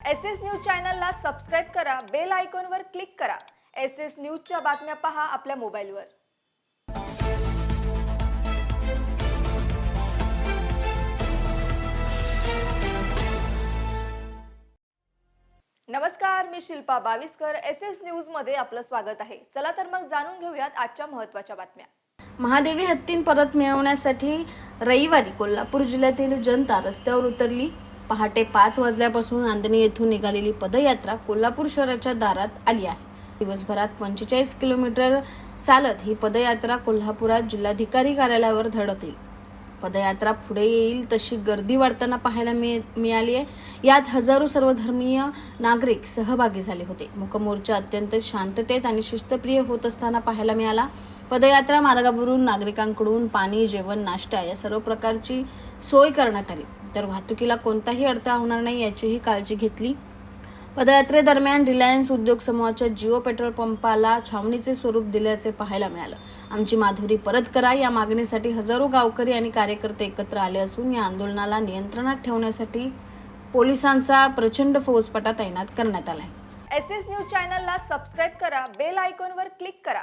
S S news चॅनलला subscribe करा bell आयकॉनवर क्लिक करा. एस एस न्यूजच्या बातम्या पहा आपल्या मोबाईलवर. नमस्कार मी शिल्पा बावीसकर. एस एस न्यूजमध्ये आपलं स्वागत आहे. चला तर मग जाणून घेऊयात आजच्या महत्त्वाच्या बातम्या. महादेवी हत्तीन परत मिळवण्यासाठी रविवारी कोल्हापूर जिल्ह्यातील जनता रस्त्यावर उतरली. पहाटे पाच वाजल्यापासून नांदणी येथून निघालेली पदयात्रा कोल्हापूर शहराच्या दारात आली आहे. दिवसभरात पंचेचाळीस किलोमीटर चालत ही पदयात्रा कोल्हापुरात जिल्हाधिकारी कार्यालयावर धडकली. पदयात्रा पुढे येईल तशी गर्दी वाढताना पाहायला मिळाली आहे. यात हजारो सर्वधर्मीय नागरिक सहभागी झाले होते. मुकमोर्चा अत्यंत शांततेत आणि शिस्तप्रिय होत असताना पाहायला मिळाला. पदयात्रा मार्गावरून नागरिकांकडून पाणी जेवण नाश्ता या सर्व प्रकारची सोय करण्यात आली. तर वाहतुकीला कोणताही अडथळा होणार नाही याचीही काळजी घेतली. पदयात्रेदरम्यान रिलायन्स उद्योग समूहाच्या जिओ पेट्रोल पंपाला छावणीचे स्वरूप दिल्याचे पाहायला मिळालं. आमची माधुरी परत करा या मागणीसाठी हजारो गावकरी आणि कार्यकर्ते एकत्र आले असून या आंदोलनाला नियंत्रणात ठेवण्यासाठी पोलिसांचा प्रचंड फौजपटा तैनात करण्यात आला आहे एस एस न्यूज चॅनलला सबस्क्राईब करा बेल आयकॉनवर क्लिक करा.